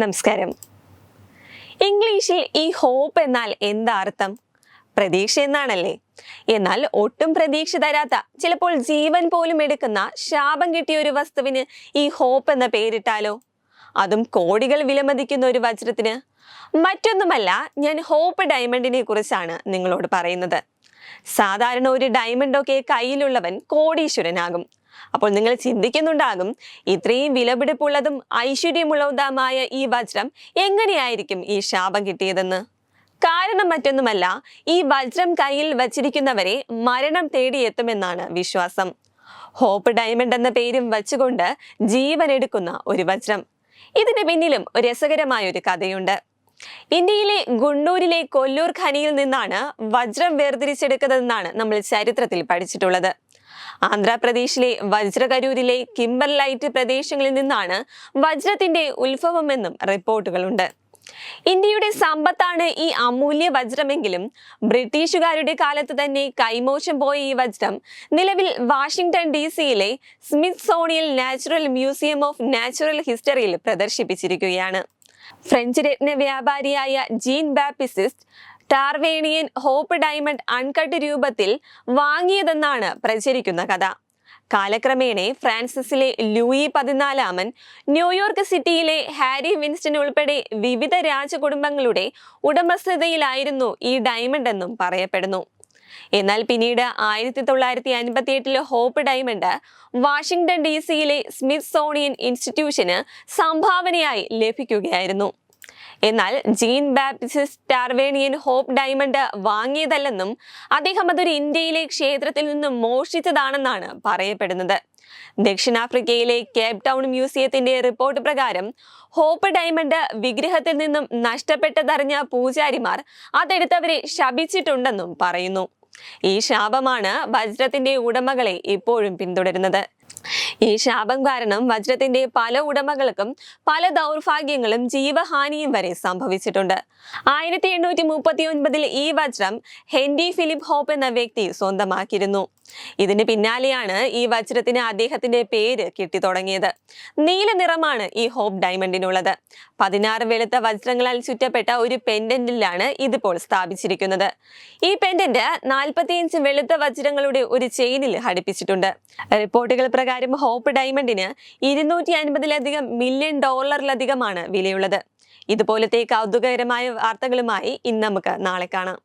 നമസ്കാരം. ഇംഗ്ലീഷിൽ ഈ ഹോപ്പ് എന്നാൽ എന്താ അർത്ഥം പ്രതീക്ഷ എന്നാണല്ലേ? എന്നാൽ ഒട്ടും പ്രതീക്ഷ തരാത്ത ചിലപ്പോൾ ജീവൻ പോലും എടുക്കുന്ന ശാപം കിട്ടിയ ഒരു വസ്തുവിന് ഈ ഹോപ്പ് എന്ന പേരിട്ടാലോ? അതും കോടികൾ വിലമതിക്കുന്ന ഒരു വജ്രത്തിന്. മറ്റൊന്നുമല്ല ഞാൻ ഹോപ്പ് ഡയമണ്ടിനെ കുറിച്ചാണ് നിങ്ങളോട് പറയുന്നത്. സാധാരണ ഒരു ഡയമണ്ടൊക്കെ കയ്യിലുള്ളവൻ കോടീശ്വരനാകും. അപ്പോൾ നിങ്ങൾ ചിന്തിക്കുന്നുണ്ടാകും ഇത്രയും വിലപിടിപ്പുള്ളതും ഐശ്വര്യമുള്ളതുമായ ഈ വജ്രം എങ്ങനെയായിരിക്കും ഈ ശാപം കിട്ടിയതെന്ന്? കാരണം മറ്റൊന്നുമല്ല ഈ വജ്രം കയ്യിൽ വച്ചിരിക്കുന്നവരെ മരണം തേടിയെത്തുമെന്നാണ് വിശ്വാസം. ഹോപ്പ് ഡയമണ്ട് എന്ന പേരും വച്ചുകൊണ്ട് ജീവൻ എടുക്കുന്ന ഒരു വജ്രം. ഇതിന് പിന്നിലും രസകരമായ ഒരു കഥയുണ്ട്. ഇന്ത്യയിലെ ഗുണ്ടൂരിലെ കൊല്ലൂർ ഖനിയിൽ നിന്നാണ് വജ്രം വേർതിരിച്ചെടുക്കുന്നതെന്നാണ് നമ്മൾ ചരിത്രത്തിൽ പഠിച്ചിട്ടുള്ളത്. ആന്ധ്രാപ്രദേശിലെ വജ്രകരൂരിലെ കിംബർലൈറ്റ് പ്രദേശങ്ങളിൽ നിന്നാണ് വജ്രത്തിന്റെ ഉത്ഭവമെന്നും റിപ്പോർട്ടുകളുണ്ട്. ഇന്ത്യയുടെ സമ്പത്താണ് ഈ അമൂല്യ വജ്രമെങ്കിലും ബ്രിട്ടീഷുകാരുടെ കാലത്ത് തന്നെ കൈമോശം പോയ ഈ വജ്രം നിലവിൽ വാഷിംഗ്ടൺ ഡി സിയിലെ Smithsonian natural museum of natural ഹിസ്റ്ററിയിൽ പ്രദർശിപ്പിച്ചിരിക്കുകയാണ്. ഫ്രഞ്ച് രത്ന വ്യാപാരിയായ Jean Baptiste Tavernier Hope diamond uncut രൂപത്തിൽ വാങ്ങിയതെന്നാണ് പ്രചരിക്കുന്ന കഥ. കാലക്രമേണ ഫ്രാൻസിസിലെ ലൂയി പതിനാലാമൻ ന്യൂയോർക്ക് സിറ്റിയിലെ ഹാരി വിൻസ്റ്റൺ ഉൾപ്പെടെ വിവിധ രാജകുടുംബങ്ങളുടെ ഉടമസ്ഥതയിലായിരുന്നു ഈ ഡയമണ്ട് എന്നും പറയപ്പെടുന്നു. എന്നാൽ പിന്നീട് ആയിരത്തി തൊള്ളായിരത്തി അൻപത്തി എട്ടിലെ ഹോപ്പ് ഡയമണ്ട് വാഷിംഗ്ടൺ ഡി സിയിലെ സ്മിത്ത് സോണിയൻ ഇൻസ്റ്റിറ്റ്യൂഷന് സംഭാവനയായി ലഭിക്കുകയായിരുന്നു. എന്നാൽ Jean Baptiste Tavernier Hope diamond വാങ്ങിയതല്ലെന്നും അദ്ദേഹം അതൊരു ഇന്ത്യയിലെ ക്ഷേത്രത്തിൽ നിന്ന് മോഷ്ടിച്ചതാണെന്നാണ് പറയപ്പെടുന്നത്. ദക്ഷിണാഫ്രിക്കയിലെ കേപ് ടൗൺ മ്യൂസിയത്തിന്റെ റിപ്പോർട്ട് പ്രകാരം ഹോപ്പ് ഡയമണ്ട് വിഗ്രഹത്തിൽ നിന്നും നഷ്ടപ്പെട്ടതറിഞ്ഞ പൂജാരിമാർ അതെടുത്തവരെ ശപിച്ചിട്ടുണ്ടെന്നും പറയുന്നു. ഈ ശാപമാണ് വജ്രത്തിന്റെ ഉടമകളെ ഇപ്പോഴും പിന്തുടരുന്നത്. ഈ ശാപം കാരണം വജ്രത്തിന്റെ പല ഉടമകൾക്കും പല ദൗർഭാഗ്യങ്ങളും ജീവഹാനിയും വരെ സംഭവിച്ചിട്ടുണ്ട്. ആയിരത്തി എണ്ണൂറ്റി മുപ്പത്തി ഒൻപതിൽ ഈ വജ്രം ഹെൻറി ഫിലിപ്പ് ഹോപ്പ് എന്ന വ്യക്തി സ്വന്തമാക്കിയിരുന്നു. ഇതിന് പിന്നാലെയാണ് ഈ വജ്രത്തിന് അദ്ദേഹത്തിന്റെ പേര് കിട്ടി തുടങ്ങിയത്. നീല നിറമാണ് ഈ ഹോപ്പ് ഡയമണ്ടിനുള്ളത്. പതിനാറ് വെളുത്ത വജ്രങ്ങളാൽ ചുറ്റപ്പെട്ട ഒരു പെൻഡന്റിലാണ് ഇതിപ്പോൾ സ്ഥാപിച്ചിരിക്കുന്നത്. ഈ പെൻഡന്റ് നാൽപ്പത്തിയഞ്ച് വെളുത്ത വജ്രങ്ങളുടെ ഒരു ചെയിനിൽ ഘടിപ്പിച്ചിട്ടുണ്ട്. റിപ്പോർട്ടുകൾ പ്രകാരം ഹോപ്പ് ഡയമണ്ടിന് ഇരുന്നൂറ്റി അൻപതിലധികം മില്യൺ ഡോളറിലധികമാണ് വിലയുള്ളത്. ഇതുപോലത്തെ കൗതുകകരമായ വാർത്തകളുമായി ഇന്ന് നമുക്ക് നാളെ കാണാം.